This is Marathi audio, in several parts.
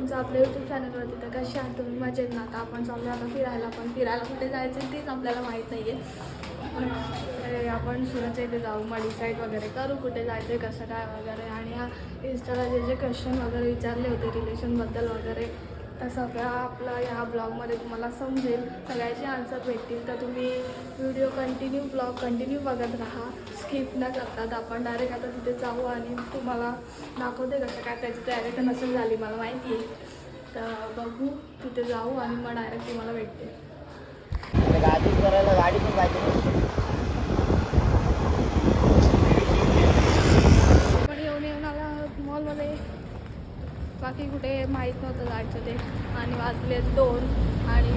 तुमचं आपल्या यूट्यूब चॅनलवरती तर कसे आहात तुम्ही मजेत ना? आता आपण चाललो आता फिरायला पण फिरायला कुठे जायचं तेच आपल्याला माहीत नाही आहे आपण सुरतच्या इथे जाऊ मग डिसाईड वगैरे करू कुठे जायचं कसं काय वगैरे. आणि हा इंस्टाला जे जे क्वेश्चन वगैरे विचारले होते रिलेशनबद्दल वगैरे तर सगळा आपला ह्या ब्लॉगमध्ये तुम्हाला समजेल. सगळ्याचे आन्सर भेटतील. तर तुम्ही व्हिडिओ कंटिन्यू ब्लॉग कंटिन्यू बघत राहा. स्किप न करतात आपण डायरेक्ट आता तिथे जाऊ आणि तुम्हाला दाखवते कसं काय त्याची तयारी तर नसेल झाली मला माहिती आहे तर बघू तिथे जाऊ आणि मग डायरेक्ट तुम्हाला भेटते. गाडी करायला गाडी पण पाहिजे पण येऊन येऊन आला मॉलमध्ये बाकी कुठे माहीत नव्हतं जायचं ते. आणि वाजले दोन आणि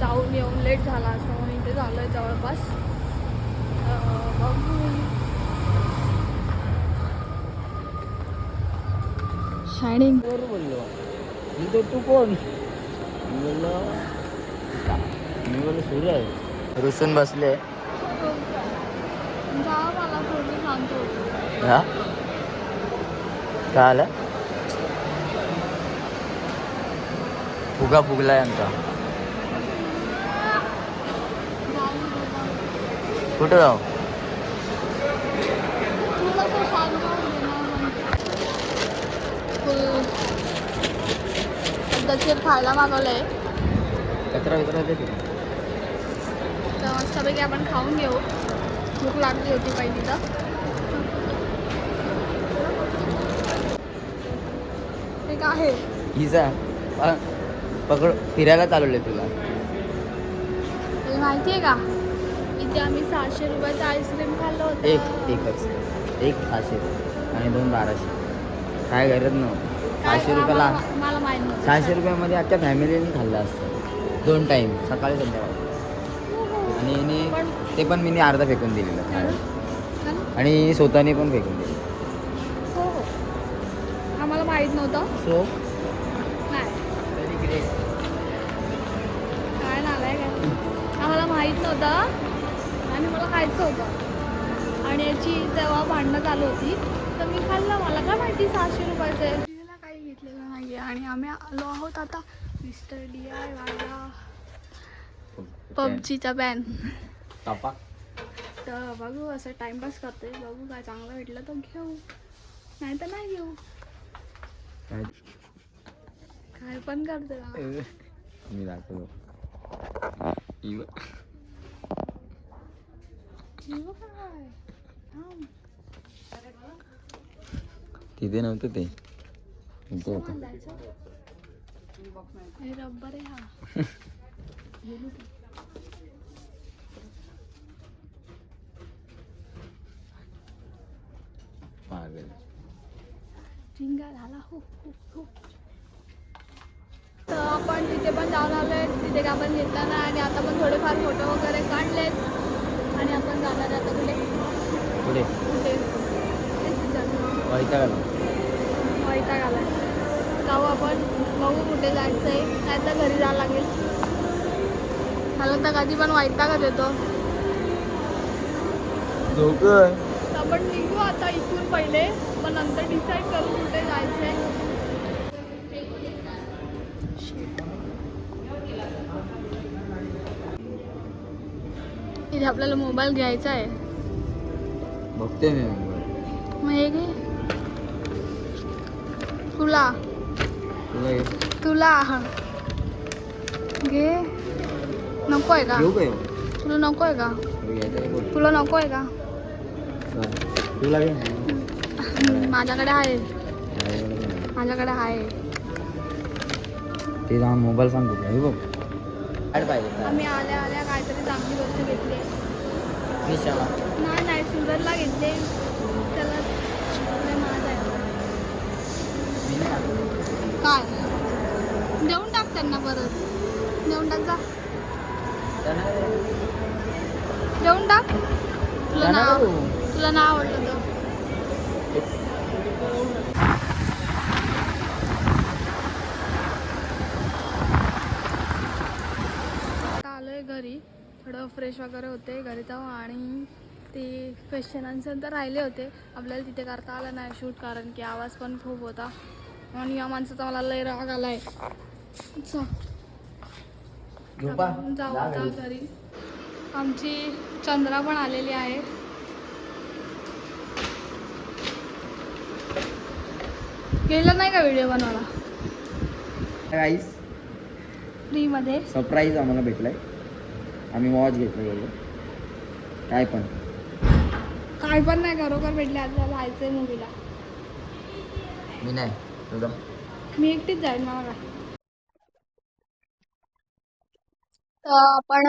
जाऊन येऊन लेट झाला असता म्हणून इथे झालं आहे जवळपास शायनिंग बोललो? मी तो तू कोण? मी बोललो? मी बोललो सूर्य आहे. रुसून बसले. जा मला थोडी सांगतो हा काय आलं? फुगा फुगलाय आमचा. कुठं जाऊ? खायला मागवलं आहे कचरा विचरा दे तर मस्तपैकी आपण खाऊन घेऊ. भूक लागली होती पहिली तर काय आहे. हिचा. पकड फिरायला चालवले तुला. हे माहिती आहे का? इथे आम्ही सहाशे रुपयाचं आईस्क्रीम खाल्लं होतं. एक एकच. एक सहाशे. आणि दोन बाराशे. काय गरज नव्हतं सहाशे रुपयाला मला माहीत नव्हतं. सहाशे रुपयामध्ये आजच्या फॅमिलीने खाल्लं असतं. दोन टाईम सकाळी संध्याकाळी. आणि हिने ते पण मी अर्धा फेकून दिलेलं. आणि स्वतःने पण फेकून दिलं. हो. हो आम्हाला माहीत नव्हतं. सो माहीत नव्हतं. आणि मला खायचं होतं. आणि याची तेव्हा भांडणं चालू होती. तर मी खाल्लं. मला काय माहिती सहाशे रुपयाचे. तिला काही घेतलेलं नाही आहे आणि आम्ही आलो आहोत आता मिस्टर डी आय वाला पबजीचा बॅन. तर बघू असं टाइमपास करते बघू काय चांगलं भेटलं तर घेऊ. नाही तर नाही घेऊ. काय? पण करते मी दाखवतो. तिथे नव्हतं ते. इथे होतं? हे हा. पागल. झिंगा झाला. हो आपण तिथे पण जाऊन आलोय. तिथे आपण घेतला नाही आणि आता पण थोडेफार फोटो वगैरे काढलेत. आणि आपण जाणार आहे आता कुठे? कुठे? तेच विचारलं. वैतागाला. वैताग आलाय जाऊ आपण. बघू कुठे जायचं आहे नाही तर घरी जावं लागेल. मला तर कधी पण वैतागच येतो. आपण निघू आता इथून पहिले. मग नंतर डिसाईड करू कुठे जायचंय. इथे आपल्याला मोबाईल घ्यायचा आहे. बघते मी मग हे घे. तुला. तुला तुला. घे. नको आहे का? घेऊ काय तुला नको आहे का. तुला नको आहे का? काय? तुला घे. माझ्याकडे आहे. माझ्याकडे आहे. ते जाऊन मोबाईल सांग तुला हे बघ. पाहिजे काय? आम्ही आल्या आल्या काहीतरी चांगली गोष्ट घेतली नाही नाही सुरतला घेतले त्याला लय महाग आहे. मी नाही आणलं. काय देऊन टाक त्यांना परत देऊन टाक जा त्यांना. देऊन टाक तुला त्यांना नाव देऊ. तुला नाव आवडलं तर आता आलोय घरी. थोडं फ्रेश वगैरे होते घरी जाऊ आणि ते क्वेश्चन आन्सर तर राहिले होते. आपल्याला तिथे करता आलं नाही शूट कारण की आवाज पण खूप होता. आणि या माणसाचा मला लय राग. झोपा. आपण जाऊ आता घरी. आमची चंद्रा पण आलेली आहे. गेला नाही का व्हिडिओ बनवायला? फ्रीमध्ये सरप्राईज आम्हाला भेटलाय. आम्ही वॉच घेतलं एवढं काय पण. काय पण नाही खरोखर भेटले आपल्याला जायचंय मूवीला मी नाही तुझं? मी एकटीच जाईल मला काय तर आपण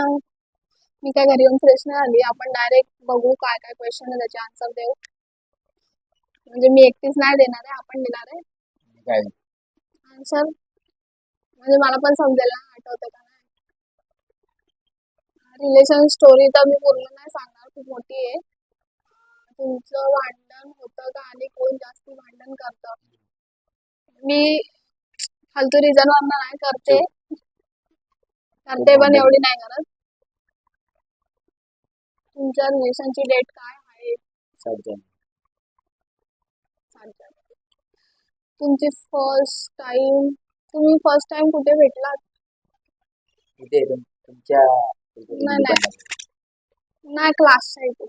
मी काय घरी येऊन फ्रेश नाही आली. आपण डायरेक्ट बघू काय काय क्वेश्चन आहे त्याचे आन्सर देऊ. म्हणजे मी एकटीच नाही देणार आहे आपण देणार आहे. काय? आन्सर म्हणजे मला पण समजेल ना आठवतं का? रिलेशन स्टोरी तर मी पूर्ण नाही सांगणार खूप मोठी आहे. तुमचं भांडण होतं का आणि कोण जास्ती भांडण करतं? मी फालतू रिझन वरनं नाही करते. करते पण एवढी नाही करत. तुमच्या रिलेशनची डेट काय आहे? तुमची फर्स्ट टाइम तुम्ही फर्स्ट टाइम कुठे भेटलात? तुमच्या नाही, नाही. नाही क्लासच्या इथे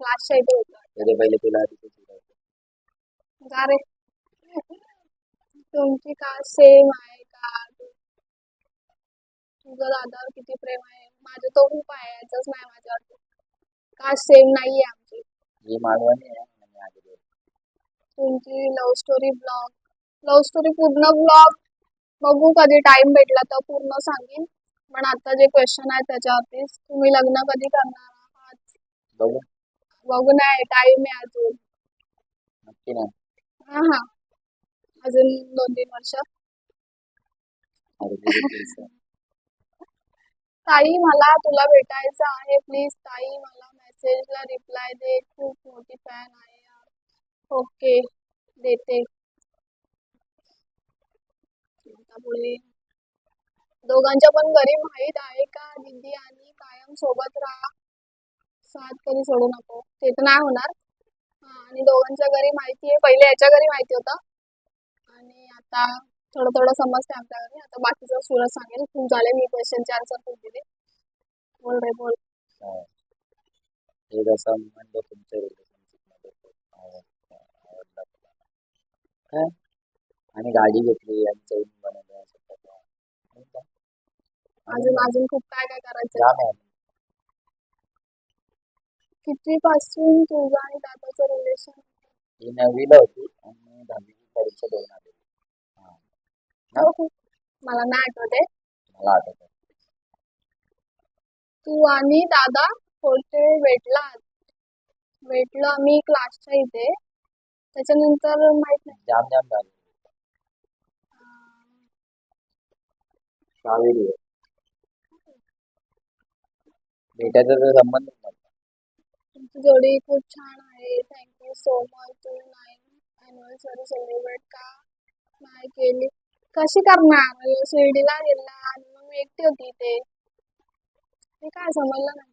क्लासच्या इथे भेटला पहिले पहिले तुला तिथे सोडायचं. जा रे. तुमची का सेम आहे का? तुझं दादावर किती प्रेम आहे? माझं तो खूप आहे याचंच नाही माझ्यावर का सेम नाहीये आमची. ही मालवणी आहे आणि आधी तुमची love story blog love story पूर्ण ब्लॉग बघू कधी टाइम भेटला तर पूर्ण सांगेन. पण आता जे क्वेश्चन आहे त्याच्यावरतीच तुम्ही लग्न कधी करणार आहात? बघू. बघू नाही टाइम आहे अजून. नक्की नाही. हा हा. अजून दोन तीन वर्ष. अरे. ताई मला तुला भेटायचं आहे. प्लीज ताई मला मेसेजला रिप्लाय दे. खूप मोठी फॅन आहे यार. ओके देते. आता पुढे दोघांच्या पण घरी माहीत आहे का? दिदी आणि कायम सोबत राहा साथ कधी सोडू नको. ते तर नाही होणार. आणि दोघांच्या घरी माहिती आहे. पहिले याच्या घरी माहिती होतं. आणि आता थोडं थोडं समजते आमच्या घरी आता बाकीचं सुरत सांगेल. खूप झाले मी क्वेश्चनचे आन्सर खूप दिले. बोल रे बोल. हे. जसं म्हणलं तुमच्या आवडला. आणि गाडी घेतली आणि चैन असं सगळं. आणि काय? अजून अजून खूप काय काय करायचं आहे. किती पासून तुझं आणि दादाचं रिलेशन ही नववीला होती आणि दहावीची परीक्षा देऊन आली. हा. हो, मला नाही आठवते मला आठवतं तू आणि दादा कुठे भेटलात भेटलो आम्ही क्लासच्या इथे. त्याच्यानंतर माहीत नाही. जाम जाम झालं. भेटायचा तर संबंध तुमची जोडी खूप छान आहे. थँक्यू सो मच तू नाईन अॅनिव्हर्सरी सेलिब्रेट का? नाही केली कशी करणार? शिर्डीला गेला आणि मग मी एकटी होती इथे. हे काय समजलं नाही.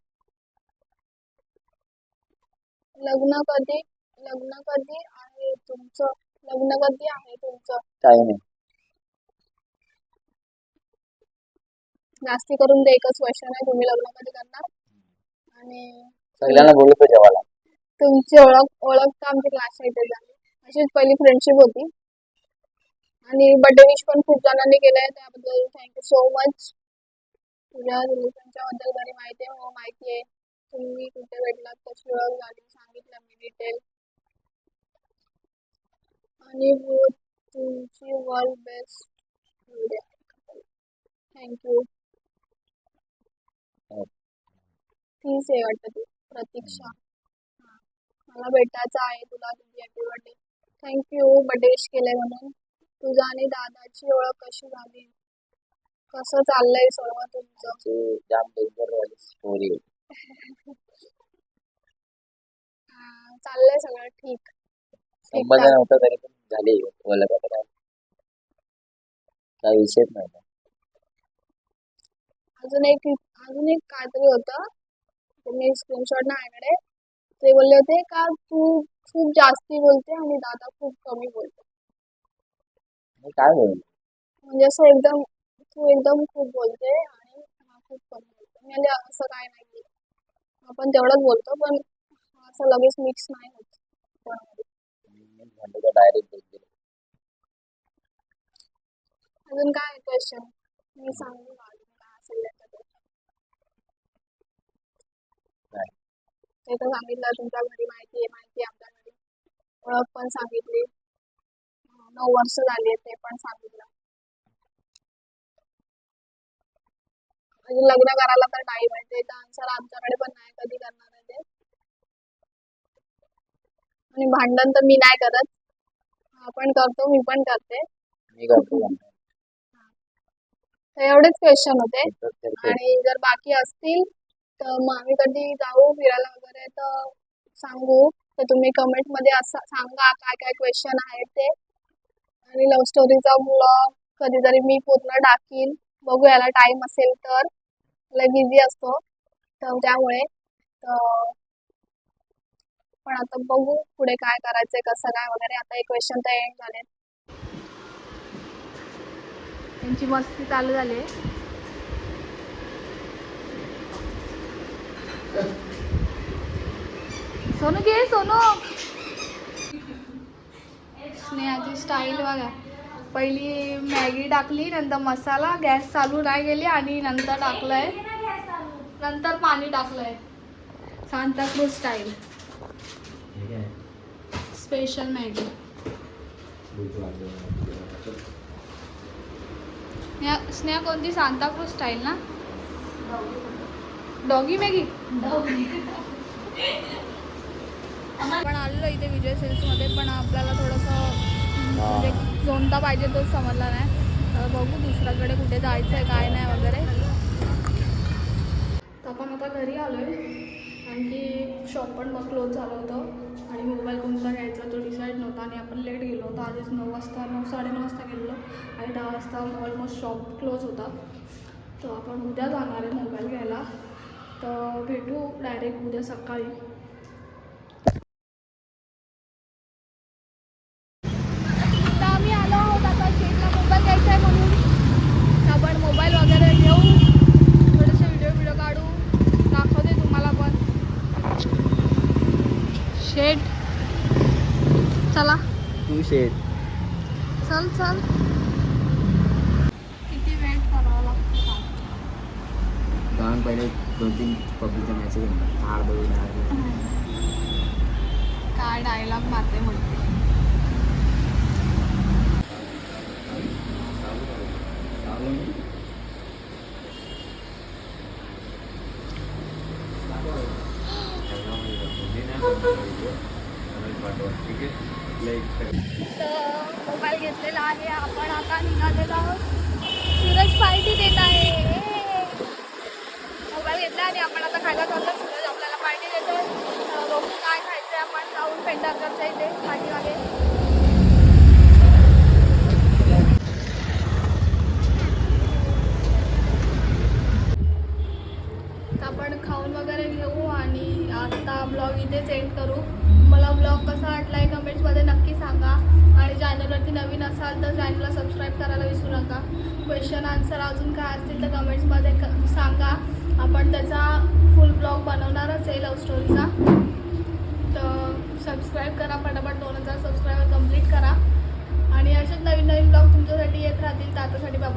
लग्न कधी? लग्न कधी आहे तुमचं? लग्न कधी आहे तुमचं? काही नाही. जास्ती करून ते एकच क्वेश्चन आहे तुम्ही लग्न कधी करणार. आणि सगळ्यांना बोलतो जेवायला. तुमची ओळख ओळख तर आमच्या क्लासच्या इथे झाली. अशीच पहिली फ्रेंडशिप होती. आणि बर्थडे विश पण खूप जणांनी केलंय त्याबद्दल थँक्यू सो मच तुझ्या रिलेशनच्या बद्दल घरी माहिती आहे हो माहिती आहे. तुम्ही कुठे भेटलात कशी ओळख झाली सांगितलं मी डिटेल आणि हो तुमची वर्ल्ड बेस्ट थँक्यू हो. तीच आहे वाटतं ती प्रतीक्षा. मला भेटायचं आहे तुला तुझी happy birthday thank you birthday wish केलंय म्हणून. तुझा आणि दादाची ओळख कशी झाली? कसं चाललंय सर्व तुमचं? स्टोरी चाललंय सगळं ठीक. संबंध. नव्हता तरी पण झाली. ओळख आता विषयच नव्हता अजून एक अजून एक काहीतरी होतं. ते मी स्क्रीनशॉट नाही माझ्याकडे ते बोलले होते का तू खूप जास्ती बोलते आणि दादा खूप कमी बोलतो. मी काय बोलू? म्हणजे असं एकदम तू एकदम खूप बोलते आणि हा खूप कमी बोलतो. म्हणजे असं काय नाही आपण तेवढंच बोलतो पण असं लगेच मिक्स नाही होत. डायरेक्ट अजून काय क्वेश्चन मी सांगू का अजून काय असेल त्याचा question? काय? ते तर सांगितलं तुमच्या घरी माहिती आहे माहिती आहे आमच्या घरी. ओळख पण सांगितली. नऊ वर्ष झाली ते पण सांगितलं. अजून लग्न करायला तर टाईम आहे ते आन्सर आमच्याकडे पण नाही कधी करणार आहे ते. आणि भांडण तर मी नाही करत. आपण करतो मी पण करते. मी एवढेच क्वेश्चन होते. आणि जर बाकी असतील तर मग आम्ही कधी जाऊ फिरायला वगैरे तर सांगू. तर तुम्ही कमेंटमध्ये असं सांगा काय काय क्वेश्चन आहेत ते. आणि लव्ह स्टोरीचा ब्लॉग कधीतरी मी पूर्ण टाकीन. बघू याला टाइम असेल तर. बिझी असतो. तर त्यामुळे तर पण आता बघू पुढे काय करायचंय कसं काय वगैरे. आता एक क्वेश्चन तर एंड झाले त्यांची मस्ती चालू झाली. सोनू घे सोनू. स्नेहाची स्टाईल बघा. पहिली मॅगी टाकली नंतर मसाला गॅस चालू नाही गेली आणि नंतर टाकलंय. नंतर पाणी टाकलंय. Santacruz style special Maggi. Sneha कोणती सांताक्रूज स्टाईल ना? डॉगी मॅगी आपण आलेलो इथे विजय सेल्समध्ये पण आपल्याला थोडंसं म्हणजे कोणता पाहिजे तोच समजला नाही. बघू दुसऱ्याकडे कुठे जायचं आहे काय नाही वगैरे. तर आपण आता घरी आलो आहे कारण की शॉप पण मग क्लोज झालं होतं. आणि मोबाईल कोणता घ्यायचा तो डिसाईड नव्हता. आणि आपण लेट गेलो होतो. आधीच नऊ वाजता नऊ साडेनऊ वाजता गेलो आणि दहा वाजता ऑलमोस्ट शॉप क्लोज होता. तर आपण उद्या जाणार आहे मोबाईल घ्यायला. तर भेटू डायरेक्ट उद्या सकाळी. तर आम्ही आलो आहोत आता शेटला मोबाईल घ्यायचा आहे म्हणून. तर आपण मोबाईल वगैरे घेऊ थोडेसे व्हिडिओ व्हिडिओ काढू. दाखवते तुम्हाला पण. शेट चला. तू शेत चल चल किती वेट करावा लागतो जाऊन पहिले दोन तीन पब्लिकच्या मॅचेस हार दोन काय डायलॉग मारते म्हणते तर मोबाईल घेतलेला आहे आपण आता निघालेलो आहोत सूरज पार्टी देत आहे मोबाईल घेतला आणि आपण आता खायला चाललो सूरज आपल्याला पार्टी देतोय तर बघू काय खायचं आपण जाऊन पेंढारकरच्या इथे पाठीमागे तर आपण खाऊन वगैरे घेऊ आणि आता ब्लॉग इथेच एंड करू मला ब्लॉग कसा वाटला आहे कमेंट्समध्ये नक्की सांगा आणि चॅनलवरती नवीन असाल तर चॅनलला सबस्क्राईब करायला विसरू नका. क्वेश्चन आन्सर अजून काय असतील तर कमेंट्समध्ये क सांगा. आपण त्याचा फुल ब्लॉग बनवणारच आहे लव्ह स्टोरीचा तर सबस्क्राईब करा पटापट. दोन हजार सबस्क्रायबर कंप्लीट करा. आणि असेच नवीन नवीन ब्लॉग तुमच्यासाठी येत राहतील. तर आतासाठी बाय